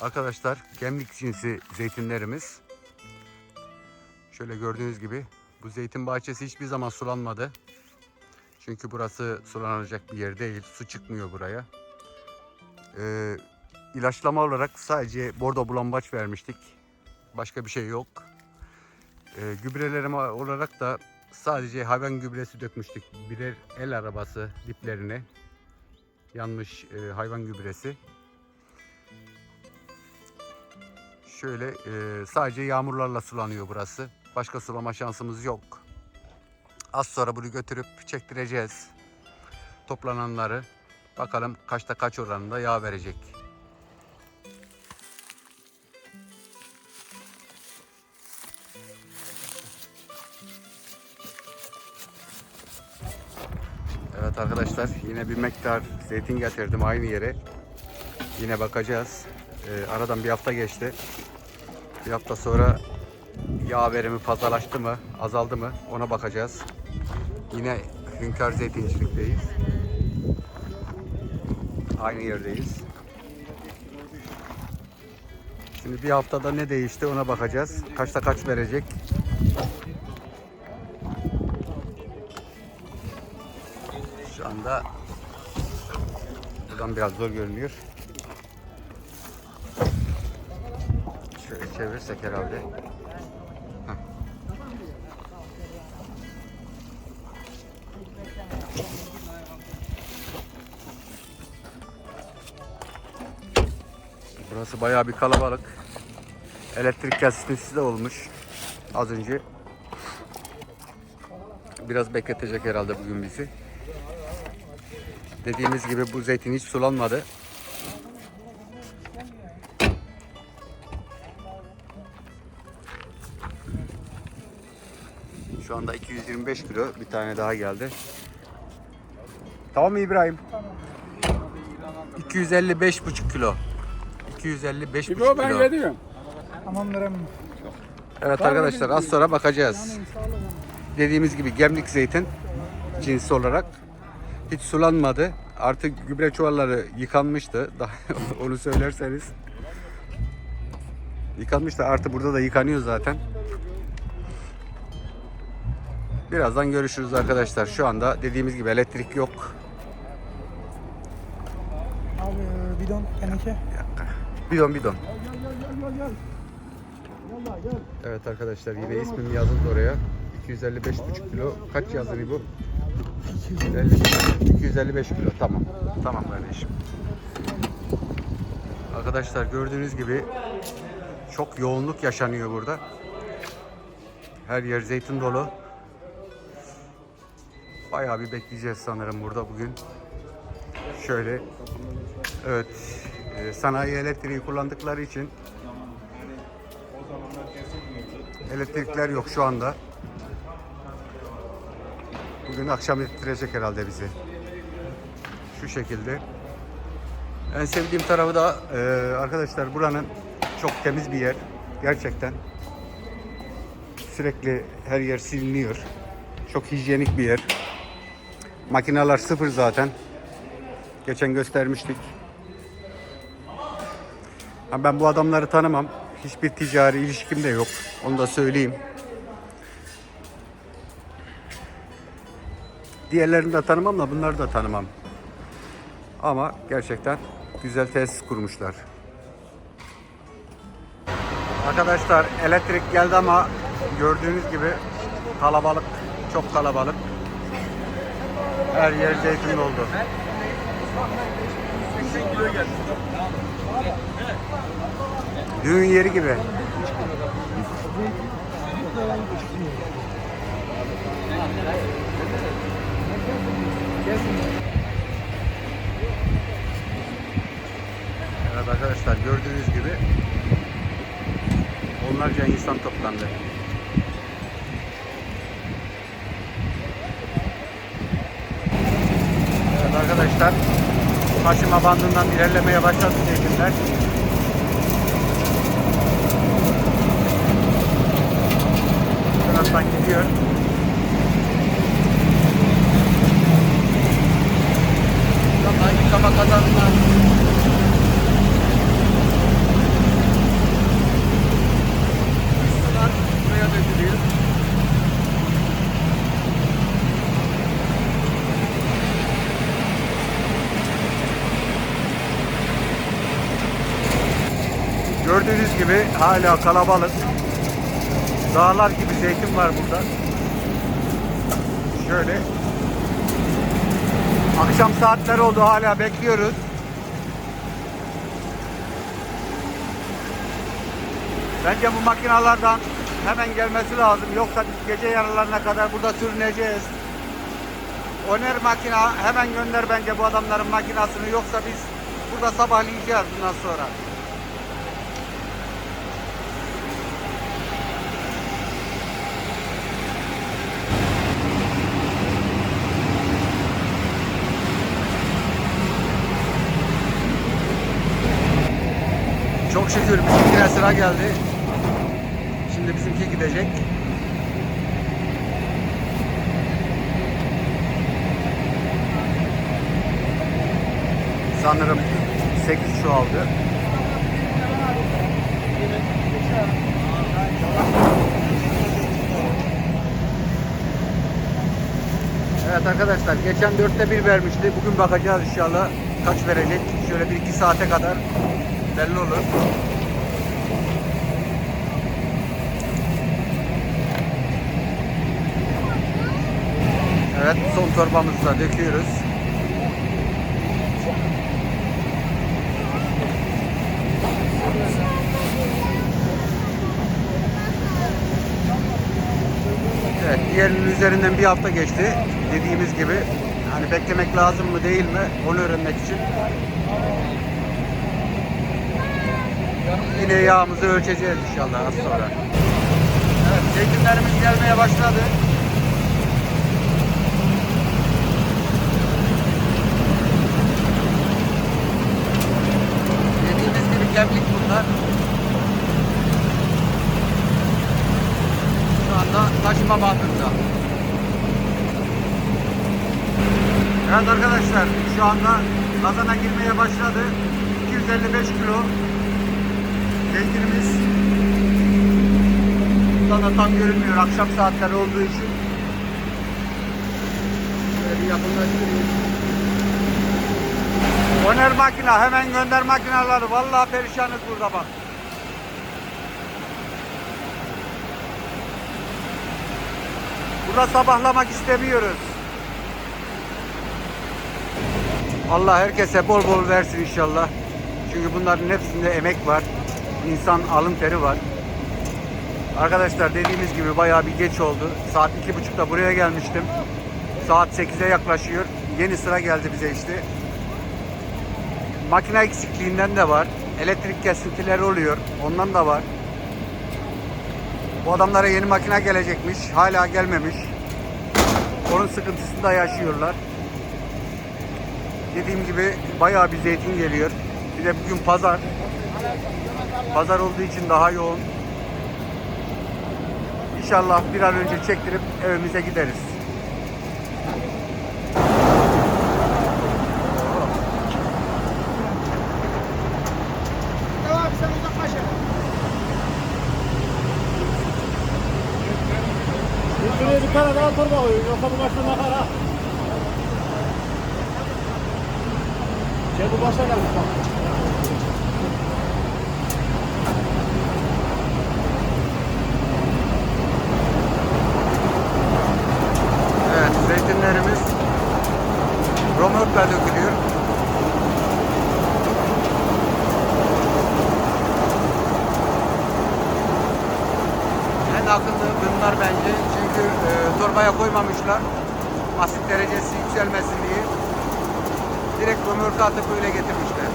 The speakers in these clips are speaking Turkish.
Arkadaşlar gemlik cinsi zeytinlerimiz. Şöyle gördüğünüz gibi bu zeytin bahçesi hiçbir zaman sulanmadı. Çünkü burası sulanacak bir yer değil. Su çıkmıyor buraya. Ee, ilaçlama olarak sadece bordo bulambaç vermiştik. Başka bir şey yok. Ee, gübrelerime olarak da sadece hayvan gübresi dökmüştük. Birer el arabası diplerine. Yanmış e, hayvan gübresi. Şöyle e, sadece yağmurlarla sulanıyor burası. Başka sulama şansımız yok. Az sonra bunu götürüp çektireceğiz. Toplananları. Bakalım kaçta kaç oranında yağ verecek. Evet arkadaşlar yine bir miktar zeytin getirdim aynı yere. Yine bakacağız. Ee, aradan bir hafta geçti. Bir hafta sonra yağ verimi fazlalaştı mı, azaldı mı ona bakacağız. Yine Hünkar Zeytincilik'teyiz. Aynı yerdeyiz. Şimdi bir haftada ne değişti ona bakacağız. Kaçta kaç verecek. Şu anda buradan biraz zor görünüyor. Çevirsek herhalde. Burası bayağı bir kalabalık. Elektrik kesintisi de olmuş az önce. Biraz bekletecek herhalde bugün bizi. Dediğimiz gibi bu zeytin hiç sulanmadı. Şu anda 225 kilo bir tane daha geldi. Tamam mı İbrahim? 255,5 kilo. 255,5 İbo ben kilo. gidiyorum. Tamamdır emmim. Evet arkadaşlar az sonra bakacağız. Dediğimiz gibi gemlik zeytin cinsi olarak hiç sulanmadı. Artık gübre çuvalları yıkanmıştı. Daha onu söylerseniz. Yıkanmıştı. Artık burada da yıkanıyor zaten. Birazdan görüşürüz arkadaşlar. Şu anda dediğimiz gibi elektrik yok. Abi e, bidon teneke. Bidon bidon. Evet arkadaşlar yine ismim yazıldı oraya. 255,5 kilo. Kaç yazdın bu? 250, 255 kilo. Tamam. Tamam kardeşim. Arkadaşlar gördüğünüz gibi çok yoğunluk yaşanıyor burada. Her yer zeytin dolu. Bayağı bir bekleyeceğiz sanırım burada bugün. Şöyle. Evet. e, Sanayi elektriği kullandıkları için elektrikler yok şu anda. Bugün akşam ettirecek herhalde bizi. Şu şekilde. En sevdiğim tarafı da e, arkadaşlar buranın çok temiz bir yer. Gerçekten. Sürekli her yer siliniyor. Çok hijyenik bir yer. Makineler sıfır zaten. Geçen göstermiştik. Ben bu adamları tanımam. Hiçbir ticari ilişkim de yok. Onu da söyleyeyim. Diğerlerini de tanımam da bunları da tanımam. Ama gerçekten güzel tesis kurmuşlar. Arkadaşlar elektrik geldi ama gördüğünüz gibi kalabalık, çok kalabalık. Her yer zeytin doldu. Düğün yeri gibi. Evet arkadaşlar gördüğünüz gibi onlarca insan toplandı. Arkadaşlar taşıma bandından ilerlemeye başladı zeytinler. Taraftan gidiyor. Yıkama kazanlar. Gibi hala kalabalık. Dağlar gibi zeytin var burada. Şöyle. Akşam saatleri oldu hala bekliyoruz. Bence bu makinalardan hemen gelmesi lazım. Yoksa gece yarılarına kadar burada sürüneceğiz. Oner makina hemen gönder bence bu adamların makinasını. Yoksa biz burada sabahlayacağız bundan sonra. Şükür bizimkine sıra geldi. Şimdi bizimki gidecek. Sanırım 8 şu aldı. Evet arkadaşlar geçen dörtte bir vermişti. Bugün bakacağız inşallah kaç verecek. Şöyle bir iki saate kadar belli olur. Evet son torbamızı da döküyoruz. Evet diğerinin üzerinden bir hafta geçti. Dediğimiz gibi hani beklemek lazım mı değil mi onu öğrenmek için. Yine yağımızı ölçeceğiz inşallah az sonra. Evet zeytinlerimiz gelmeye başladı. Dediğimiz gibi gemlik bunlar. Şu anda taşıma bandında. Evet arkadaşlar şu anda kazana girmeye başladı. 255 kilo zeytinimiz Burada da tam görünmüyor akşam saatleri olduğu için. Şöyle bir makina hemen gönder makinaları. Vallahi perişanız burada bak. Burada sabahlamak istemiyoruz. Allah herkese bol bol versin inşallah. Çünkü bunların hepsinde emek var. İnsan alın teri var. Arkadaşlar dediğimiz gibi bayağı bir geç oldu. Saat iki buçukta buraya gelmiştim. Saat 8'e yaklaşıyor. Yeni sıra geldi bize işte. Makine eksikliğinden de var. Elektrik kesintileri oluyor. Ondan da var. Bu adamlara yeni makine gelecekmiş. Hala gelmemiş. Onun sıkıntısını da yaşıyorlar. Dediğim gibi bayağı bir zeytin geliyor. Bir de bugün pazar. Pazar olduğu için daha yoğun. İnşallah bir an önce çektirip evimize gideriz. Şuraya bir tane daha. Yoksa bu başta nakar ha. Şey bu gelmiş bak. Evet, zeytinlerimiz romörkle dökülüyor. En akıllı bunlar bence çünkü e, torbaya koymamışlar. Asit derecesi yükselmesin diye. Direkt romörke atıp öyle getirmişler.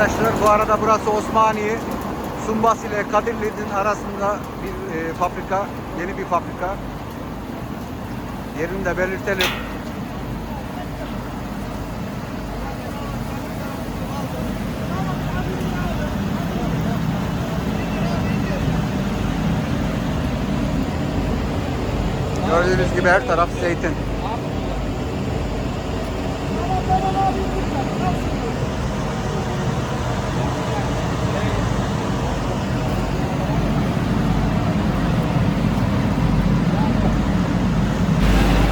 Arkadaşlar bu arada burası Osmaniye. Sumbas ile Kadirli'nin arasında bir e, fabrika, yeni bir fabrika. Yerini de belirtelim. Gördüğünüz gibi her taraf zeytin.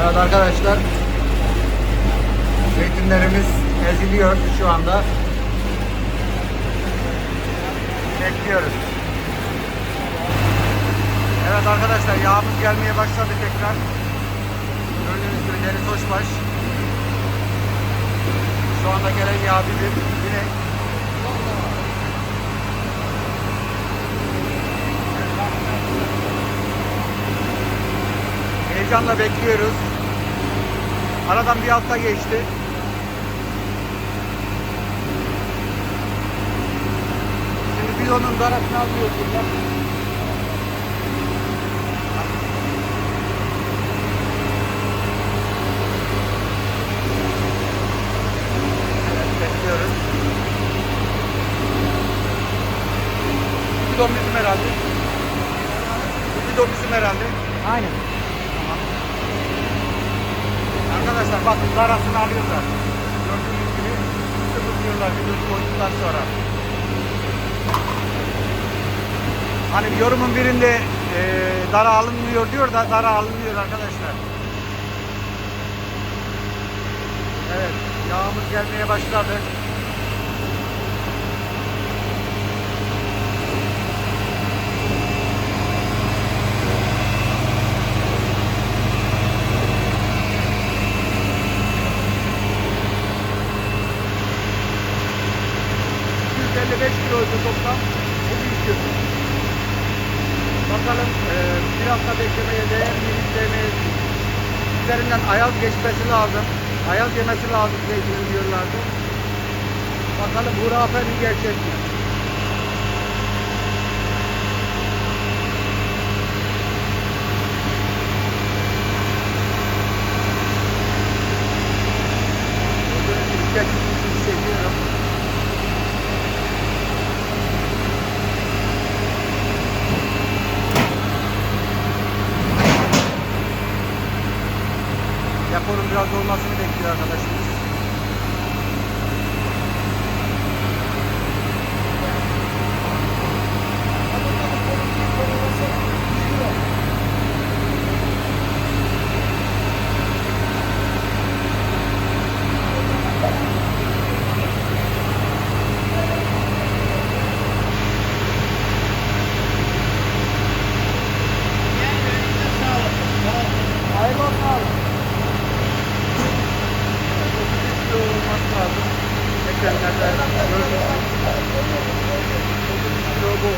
Evet arkadaşlar. Zeytinlerimiz eziliyor şu anda. Bekliyoruz. Evet arkadaşlar yağımız gelmeye başladı tekrar. Gördüğünüz gibi deniz hoşbaş. Şu anda gelen yağ bilir. Yine Heyecanla bekliyoruz. Aradan bir hafta geçti. Şimdi biz onun darasını alıyoruz burada. Evet, bekliyoruz. Bidon bizim herhalde. Bidon bizim herhalde. Aynen. Arkadaşlar bakın zarasını alıyorlar. Gördüğünüz gibi sıfırlıyorlar videoyu koyduktan sonra. Hani yorumun birinde e, dara alınmıyor diyor da dara alınmıyor arkadaşlar. Evet yağımız gelmeye başladı. ...155 kiloydu toplam. Bu büyük bir Bakalım e, beklemeye değer mi demeyiz. Üzerinden ayaz geçmesi lazım. Ayaz yemesi lazım zeytinin diyorlardı. Bakalım hurafe mi gerçek mi? Gördüğünüz gibi geçmişi hissediyorum. Deponun biraz olmasını bekliyor arkadaşımız. Hayırlı olsun abi. kilo olması lazım. Ekranlarda gördüğünüz kilo bu.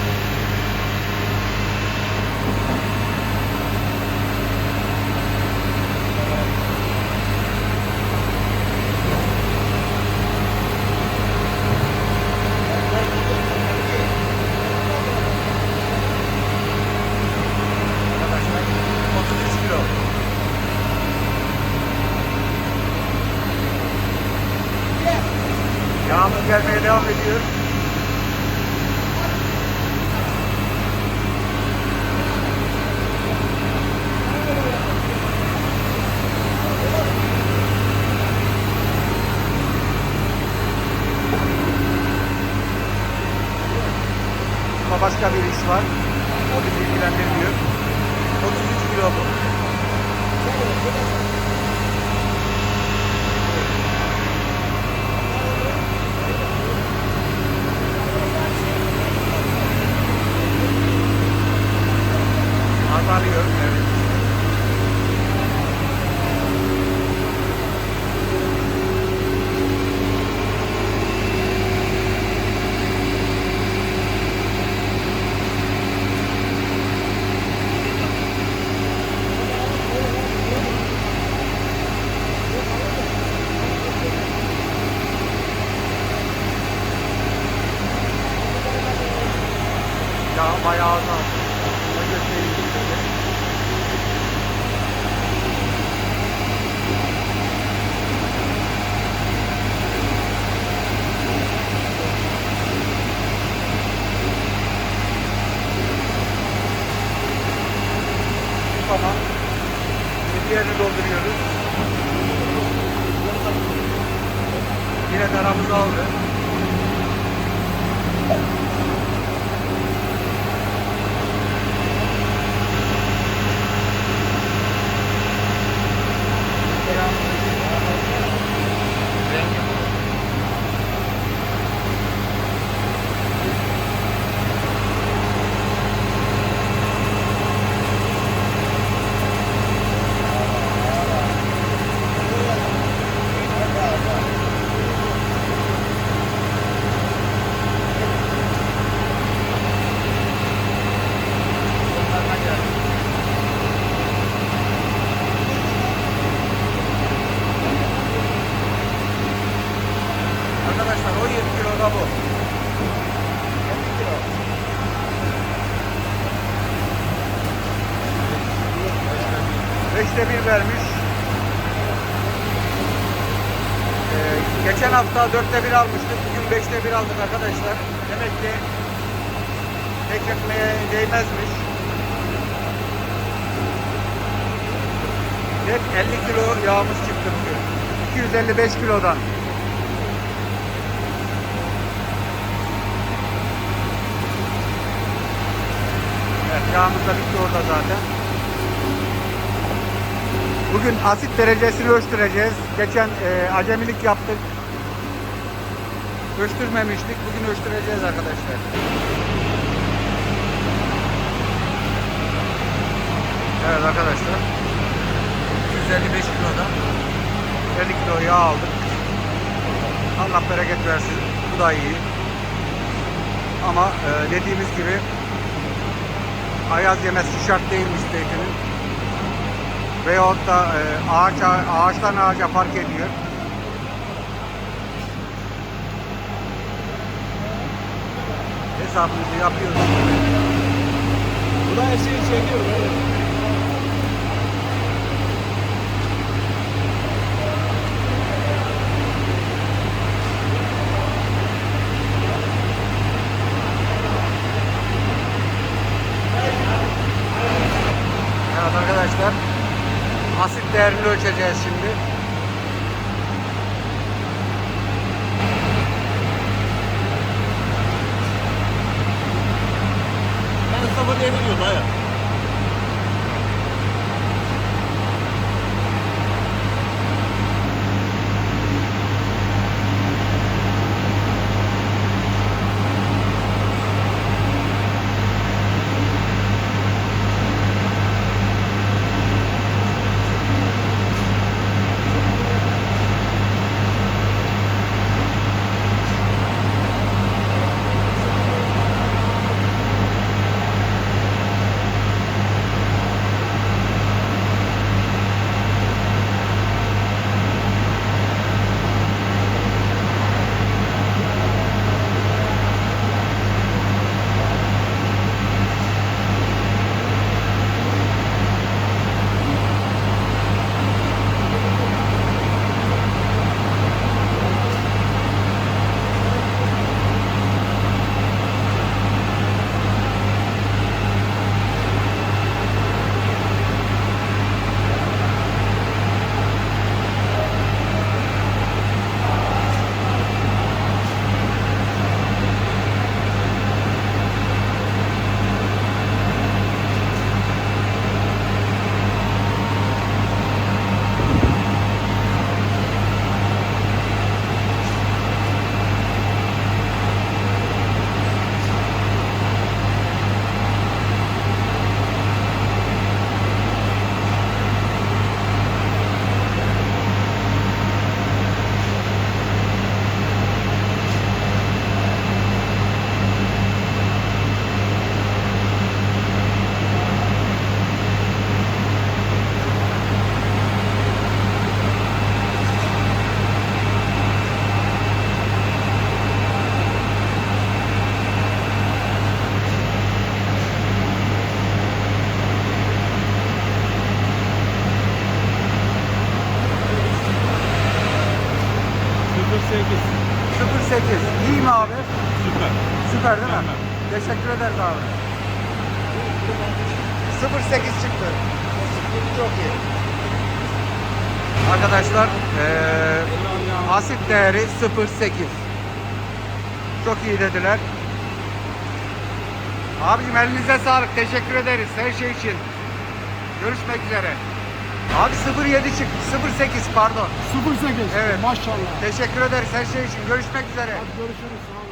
Arkadaşlar 33 kilo. Yağmur gelmeye devam ediyor. Ama başka bir iş var. O bizi ilgilendirmiyor. 33 kilo bu. Azalıyor. Evet. Bayağı azaldı. Şuna göstereyim size. Tamam. Şimdi diğerini dolduruyoruz. Yine daramızı aldı. 5'te 1 vermiş. Ee, geçen hafta 4'te 1 almıştık. Bugün 5'te 1 aldık arkadaşlar. Demek ki bekletmeye değmezmiş. Net 50 kilo yağımız çıktı bugün. 255 kilodan. Evet yağımız da bitti orada zaten. Bugün asit derecesini ölçtüreceğiz. Geçen e, acemilik yaptık. Ölçtürmemiştik. Bugün ölçtüreceğiz arkadaşlar. Evet arkadaşlar. 155 kiloda 50 kilo yağ aldık. Allah bereket versin. Bu da iyi. Ama e, dediğimiz gibi ayaz yemesi şart değilmiş zeytinin. Veyahut da e, ağaç, ağaçtan ağaca fark ediyor. Hesabımızı yapıyoruz. Bu da her şeyi çekiyor. Evet arkadaşlar. Asit değerini ölçeceğiz şimdi. 08. İyi mi abi? Süper. Süper değil mi? Teşekkür ederiz abi. 08 çıktı. Çok iyi. Arkadaşlar eee asit değeri 0.8. Çok iyi dediler. Abicim elinize sağlık. Teşekkür ederiz her şey için. Görüşmek üzere. Abi 07 çıktı. 08 pardon. 08. Evet. Maşallah. Teşekkür ederiz her şey için. Görüşmek üzere. Hadi görüşürüz. Sağ olun.